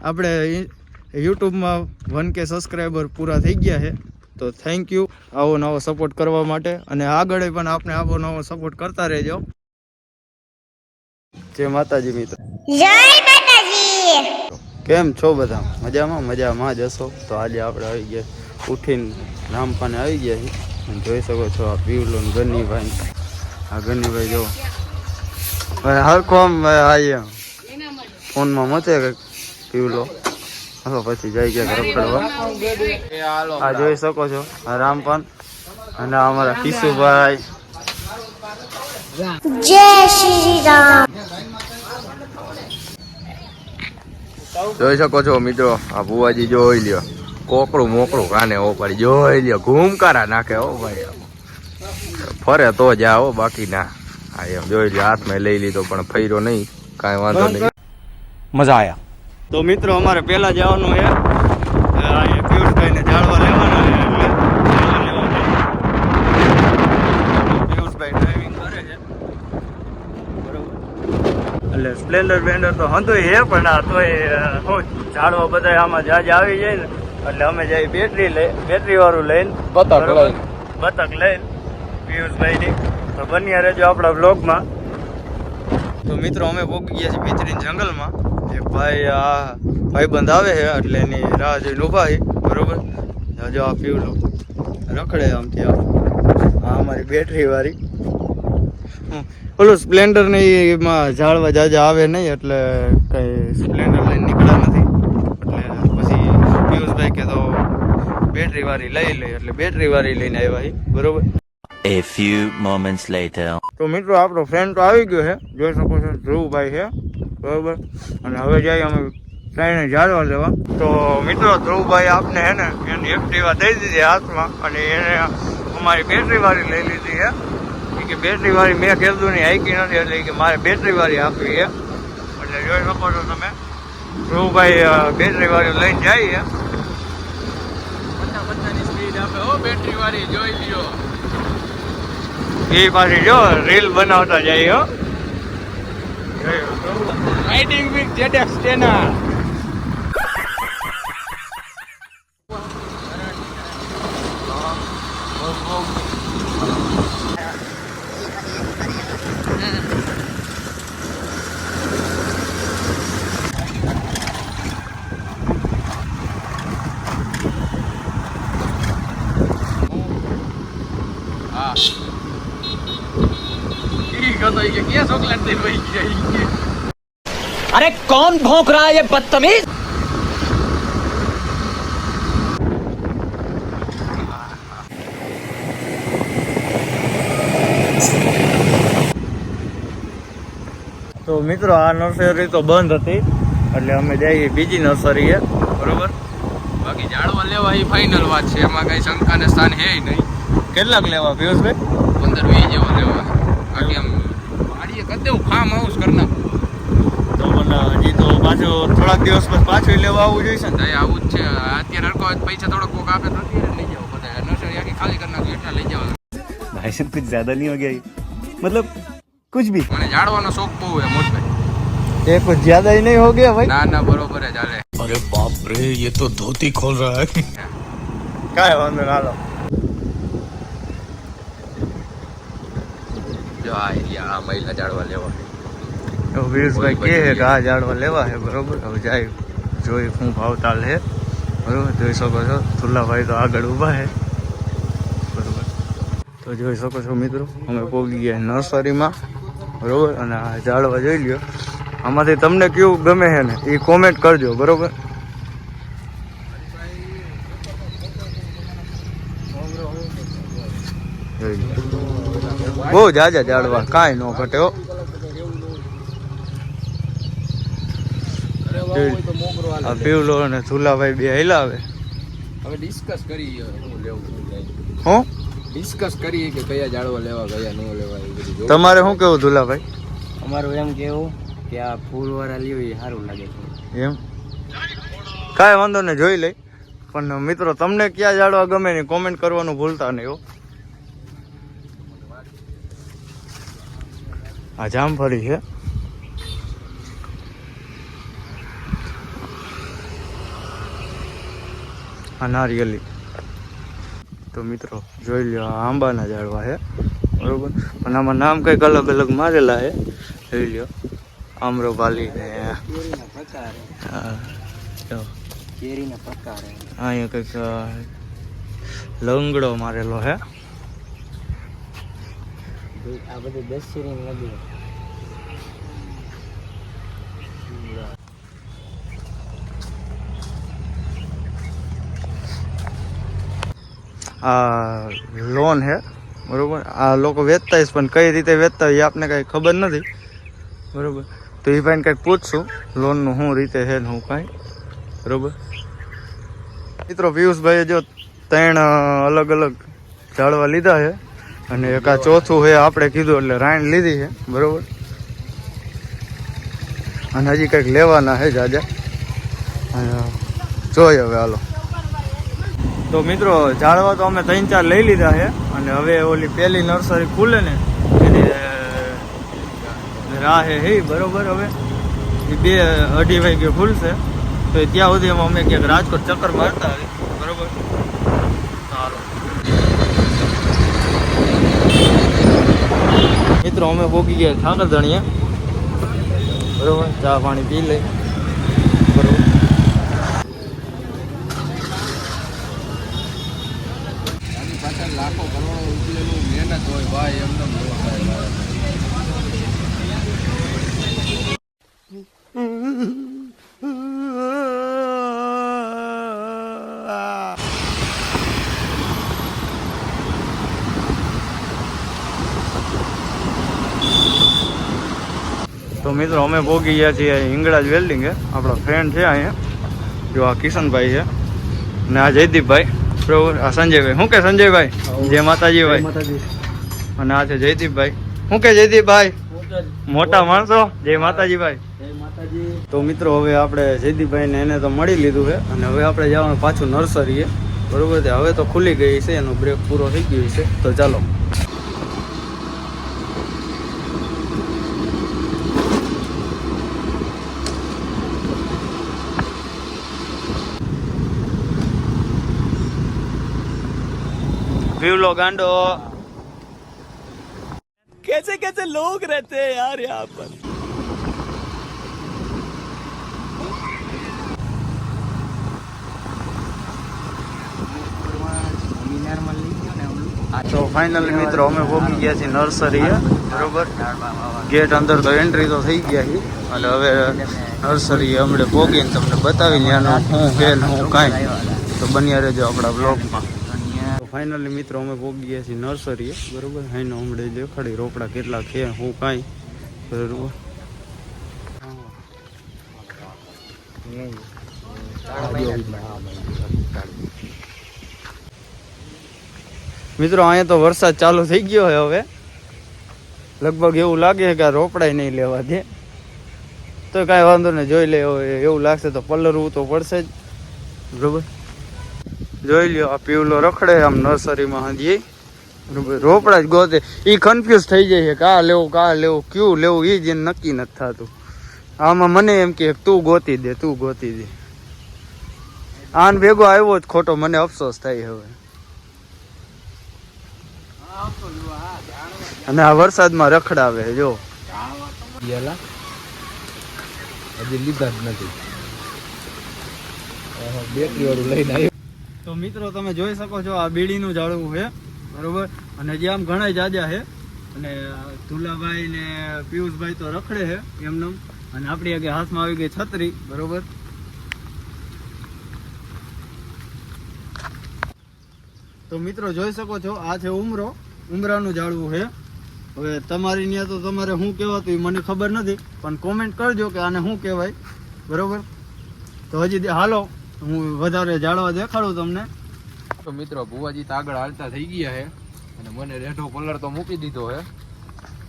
આપણે યુટ્યુબમાં વન કે સબસ્ક્રાઈબર પૂરા થઈ ગયા છે તો થેન્ક યુ આવો નવો સપોર્ટ કરવા માટે અને આગળ પણ આપણે આવો નવો સપોર્ટ કરતા રહેજો. જય માતાજી મિત્ર. જય માતાજી. કેમ છો બધા? મજામાં? મજામાં જ હશો? તો આજે આપણે આવી ગયા ઉઠીને રામપાને આવી ગયા છીએ. જોઈ શકો છો આ પીવલો ગનીભાઈ. આ ગનીભાઈ જો ભાઈ હરખો આમ ભાઈ આ ફોનમાં મચે પીવલો. લો પછી જઈ ગયા ઘર ફરવા આ જોઈ શકો છો રામ પણ અને અમારા કિશુભાઈ. જય શ્રી રામ જોઈ શકો છો મિત્રો આ ભુવાજી જોઈ લ્યો. કોકડું મોકળું કાને ઓ પડી. જોઈ લ્યો ઘૂમકારા નાખે ઓ ભાઈ. ફરે તો જાઓ બાકી ના. આ એમ જોઈ લ્યો હાથમાં લઈ લીધો પણ ફર્યો નહીં. કાંઈ વાંધો નહીં. મજા આયા. તો મિત્રો અમારે પહેલા જવાનું છે. અહીંયા પિયુષભાઈને જાળવા લેવાના છે એટલે પિયુષભાઈ ડ્રાઇવિંગ કરે છે. એટલે સ્પ્લેન્ડર બેન્ડર તો હતું હે પણ આ તોય શું ઝાડવા બધા આમાં જાજ આવી જાય ને એટલે અમે જઈ બેટરી લઈ બેટરી વાળું લઈને બતક? લઈને. બતક લઈને પિયુષભાઈની તો બન્યા રહેજો આપણા બ્લોગમાં તો મિત્રો અમે પહોંચી ગયા છીએ ભીતરીન જંગલમાં. ભાઈ આ ભાઈબંધ આવે છે એટલે એની રાહ જોઈને ઊભા છે બરોબર? જો આ પીવલો રખડે આમથી આ આ અમારી બેટરી વાળી. ઓલું સ્પ્લેન્ડર ને એમાં ઝાડવા જાજા આવે નહીં એટલે કઈ સ્પ્લેન્ડર લઈને નીકળ્યા નથી. એટલે પછી પિયુષભાઈ કે તો બેટરી વાળી લઈ લઈ એટલે બેટરી વાળી લઈને આવ્યા છે બરોબર? A few moments later. તો મિત્રો આપણો ફ્રેન્ડ તો આવી ગયો છે. જોઈ શકો છો ધ્રુવભાઈ છે. બરોબર? અને હવે જઈએ અમે ટ્રેને જાળવા લેવા. તો મિત્રો ધ્રુવભાઈ આપને હે ને એની એક્ટિવા દઈ દીધી હાથમાં અને એને અમારી બેટરી વાળી લઈ લીધી ઈ કે બેટરી વાળી મેં કીધું નહીં હાઈકી નથી એટલે કે મારે બેટરી વાળી આપવી હે. એટલે જોઈ શકો છો તમે ધ્રુવભાઈ અ, બેટરી વાળી લઈને જાય છે એ પાછી જો રીલ બનાવતા જાય હો. રાઇડિંગ વિથ જેડેક્સ ટેના થઈ ગયો. કે. ચોકલેટ દે લઈ ગઈ તો મિત્રો આ નર્સરી તો બંધ હતી એટલે અમે જઈએ બીજી નર્સરી એ. બરોબર? બાકી જાડવા લેવા એ ફાઇનલ વાત છે. એમાં કઈ શંકાને સ્થાન હે નહીં. કેટલાક લેવા પિયુષભાઈ? પંદર વીસ જેવા લેવા. બાકી પાછું થોડાક દિવસ પછી પાછું લેવા આવવું જોઈશે ને તો આવું જ છે અત્યારે હરકો પૈસા થોડોક કોક આપે તો અત્યારે લઈ જાવ બધા નર્સરી આખી ખાલી કરી નાખું એટલા લઈ જાવ भाई साहब कुछ ज्यादा नहीं हो गया ये? मतलब कुछ भी મને ઝાડવાનો શોખ બહુ છે મોટભાઈ એ कुछ ज्यादा ही नहीं हो गया भाई ના ના બરોબર જ હાલે अरे बाप रे ये तो धोती खोल रहा है કાંઈ વાંધો ના હાલો જો આ એરિયા આ મહિલા ઝાડવા લેવા પિયુષભાઈ કહે કે આ ઝાડવા લેવા છે, બરોબર? હવે જાય, જોઈ શું ભાવતાલ છે. બરોબર? જોઈ શકો છો તુલ્લાભાઈ તો આગળ ઊભા છે. બરોબર? તો જોઈ શકો છો મિત્રો, અમે પહોંચી ગયા નર્સરીમાં. બરોબર? અને આ ઝાડવા જોઈ લ્યો. આમાંથી તમને કેવું ગમે છે ને એ કોમેન્ટ કરજો, બરોબર? બહુ જાજા ઝાડવા કાંઈ ન ઘટે આ પીવલો અને ઝુલાભાઈ બે હલાવે હવે ડિસ્કસ કરીએ હું લેવું હું? ડિસ્કસ કરીએ કે કયા ઝાડવા લેવા કયા ન લેવા એ બધું તમારે શું કેવું ધુલાભાઈ? અમારું એમ કેવું કે આ ફૂલ વાળા લ્યો એ સારું લાગે છે. એમ? કાંઈ વાંધો નહીં જોઈ લઈ. પણ મિત્રો તમને ક્યાં જાડવા ગમે ને કોમેન્ટ કરવાનું ભૂલતા નહીં હો. આ જામફળી છે. આ નારિયેલી તો મિત્રો જોઈ લો આંબાના ઝાડવા છે બરોબર? પણ આમાં નામ કંઈક અલગ અલગ મારેલા છે જોઈ લ્યો આમ્રપાલી ને. હે. હે. અહીંયા કંઈક લંગડો મારેલો છે આ બધું દસ નદી. આ લોન છે બરાબર? આ લોકો વેચતા હશે, પણ કઈ રીતે વેચતા હોય એ આપને કાંઈ ખબર નથી, બરાબર? તો એ ભાઈને કંઈક પૂછશું, લોનનું શું રીતે છે ને હું કાંઈ, બરોબર? મિત્રો, પિયુષભાઈએ જો ત્રણ અલગ અલગ ઝાડવા લીધા છે અને એક આ ચોથું છે આપણે કીધું એટલે રાઈન લીધી છે બરાબર? અને હજી કંઈક લેવાના છે જાજા. જોઈએ હવે હાલો. તો મિત્રો ઝાડવા તો અમે ત્રણ ચાર લઈ લીધા છે. અને હવે ઓલી પહેલી નર્સરી ખુલે ને, એની રાહ હે બરોબર હવે. એ બે અઢી વાગે ખુલશે. તો ત્યાં સુધી અમે ક્યાંક રાજકોટ ચક્કર મારતા હોય બરોબર? સારું. મિત્રો, અમે પોગી ગયા ઠાકર ધણીએ બરોબર? ચા પાણી પી લઈ. બરોબર? હોય ભાઈ એમને. તો મિત્રો અમે ભોગી ગયા છીએ હિંગળાજ વેલ્ડિંગ આપણા ફ્રેન્ડ છે અહીંયા. જો આ કિશનભાઈ છે. ને આ જયદીપભાઈ. પ્રભુ આ સંજયભાઈ. શું કે સંજયભાઈ? જય માતાજી ભાઈ. અને આ છે જયદીપભાઈ. શું કે જયદીપભાઈ? મોટા માણસો? જય માતાજીભાઈ. તો મિત્રો, હવે આપણે જયદીપભાઈને એને તો મળી લીધું છે અને હવે આપણે જવાનું પાછું નર્સરીએ. બરોબર છે? હવે તો ખુલી ગઈ છે, એનો બ્રેક પૂરો થઈ ગયો છે. તો ચાલો. વિવલો ગાંડો. कैसे कैसे लोग रहते हैं यार यहाँ पर મિનારમાં લઈ ગયો ને હમણાં. તો ફાઇનલી મિત્રો અમે પહોંચી ગયા છીએ નર્સરી બરોબર ગેટ અંદર તો એન્ટ્રી તો થઈ ગયા છે અને હવે નર્સરી હમણે પહોંચીને તમને બતાવી ત્યાંનું શું છે ને શું કાંઈ તો બન્યા રહેજો આપણા બ્લોગમાં તો ફાઇનલી મિત્રો અમે પહોંચી ગયા છીએ નર્સરીએ. બરોબર? હાઈનો હમણે દેખાડી રોપડા કેટલા છે, હું કાંઈ બરાબર? મિત્રો, અહીંયા તો વરસાદ ચાલુ થઈ ગયો હોય હવે. લગભગ એવું લાગે છે કે રોપડાય નહીં લેવા દે. તો કાંઈ વાંધો નહીં, જોઈ લે, એવું લાગશે તો પલરવું તો પડશે જ. બરોબર? જોઈ લ્યો, આ પીવલો રખડે આમ નર્સરીમાં હાંડીએ રોપડા જ ગોતે. એ કન્ફ્યુઝ થઈ જાય છે કા લેવું કા લેવું, ક્યું લેવું એ જ નક્કી નથી થતું. આમાં મને એમ કે તું ગોતી દે, તું ગોતી દે. આન ભેગો આવ્યો જ ખોટો, મને અફસોસ થાય હવે. અને આ વરસાદમાં રખડાવે, જો. હજી લીધા જ નથી. બેટરી વાળું લઈને આવ્યો. તો મિત્રો તમે જોઈ શકો છો આ બીડીનું ઝાડવું છે, બરોબર? અને જે આમ ઘણા જાજા છે. અને ધુલાભાઈ ને પિયુષભાઈ તો રખડે છે, એમનેમ. અને આપણી આગળ હાથમાં આવી ગઈ છત્રી, બરોબર? તો મિત્રો જોઈ શકો છો, આ છે ઉમરો. ઉમરાનું ઝાડવું છે. હવે તમારી ત્યાં તો તમારે શું કહેવાતું એ મને ખબર નથી, પણ કોમેન્ટ કરજો કે આને શું કહેવાય, બરોબર? તો હજી હાલો. હું વધારે જાળવા દેખાડું તમને. તો મિત્રો, ભુવાજી તો આગળ હાલતા થઈ ગયા છે. અને મને રેઢો કલર તો મૂકી દીધો છે.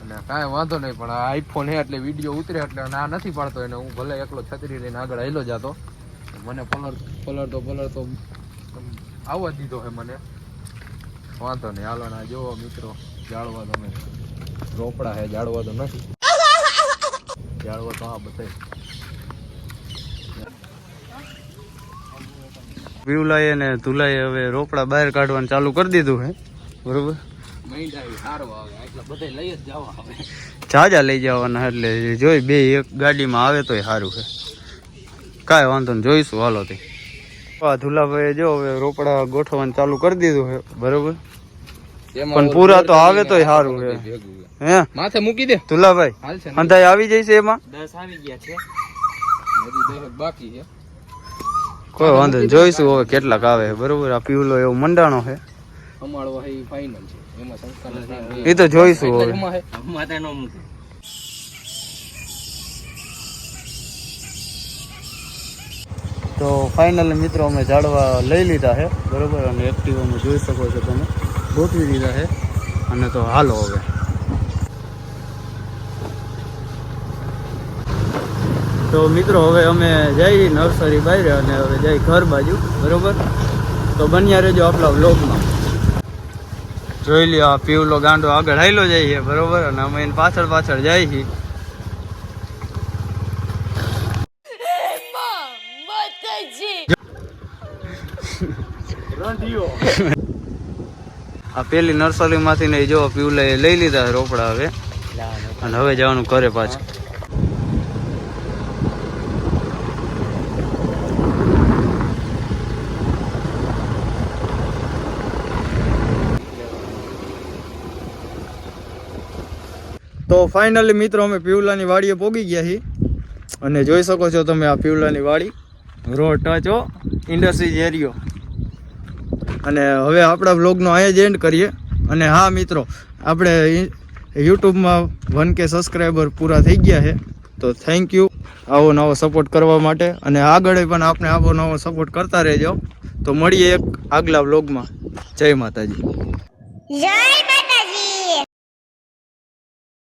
અને કાંઈ વાંધો નહીં, પણ આ આઈફોન હે એટલે વીડિયો ઉતરે એટલે આ નથી પાડતો એને. હું ભલે એકલો છત્રી લઈને આગળ હેલો જાતો. મને પલર પલરતો તો પલર તો આમ આવવા દીધો છે મને. વાંધો નહીં, હાલો ના જોવો મિત્રો, જાળવા તમે રોપડા છે, જાળવા તો નથી. જાળવા તો હા બધા. પીવલાએ ને ધુલાએ હવે રોપડા બહાર કાઢવાનું ચાલુ કરી દીધું હે. બરોબર? જાજા લઈ જવાના એટલે જોઈ બે એક ગાડીમાં આવે તોય સારું છે કાંઈ વાંધો નહીં જોઈશું હાલો તે. ધુલાભાઈ ધુલાભાઈએ જો હવે રોપડા ગોઠવવાનું ચાલુ કરી દીધું છે બરોબર? પણ પૂરા તો આવે તોય સારું છે. હે? માથે મૂકી દે. ધુલાભાઈ અંધાઈ આવી જઈશે એમાં? દસ આવી ગયા છે. બાકી છે. કોઈ વાંધો નહીં. જોઈશું હવે કેટલાક આવે બરોબર? આ પીવલો એવો મંડાણો છે. અમારો હે ફાઇનલ છે. એમાં સંસ્કાર એ તો જોઈશું હવે. માતાનો તો ફાઇનલી મિત્રો અમે ઝાડવા લઈ લીધા છે. બરોબર? અને એક્ટિવામાં જોઈ શકો છો તમે. ગોઠવી દીધા છે. અને તો હાલો હવે. તો મિત્રો હવે અમે જઈ નર્સરી બહાર અને હવે જઈ ઘર બાજુ બરોબર? તો બન્યા રહેજો આપણા વ્લોગમાં. જોઈ લ્યો આ પીવલો ગાંડો આગળ હાઈલો જઈએ બરોબર? અને અમે એની પાછળ પાછળ જઈએ છીએ. આ પેલી નર્સરી માંથી ને જો પીવલે લઈ લીધા રોપડા હવે. અને હવે જવાનું કરે પાછું. તો ફાઇનલી મિત્રો અમે પીવલાની વાડીએ પોગી ગયા છીએ. અને જોઈ શકો છો તમે આ પીવલાની વાડી. રોડ ટચ ઇન્ડસ્ટ્રીઝ એરિયો અને હવે આપણા વ્લોગનો અહીંયા જ એન્ડ કરીએ. અને હા, મિત્રો, આપણે યુટ્યુબમાં વન કે સબસ્ક્રાઈબર પૂરા થઈ ગયા છે. તો થેન્ક યુ આવો નવો સપોર્ટ કરવા માટે. અને આગળ પણ આપણે આવો નવો સપોર્ટ કરતા રહેજો. તો મળીએ એક આગલા માતાજી. જય માતાજી.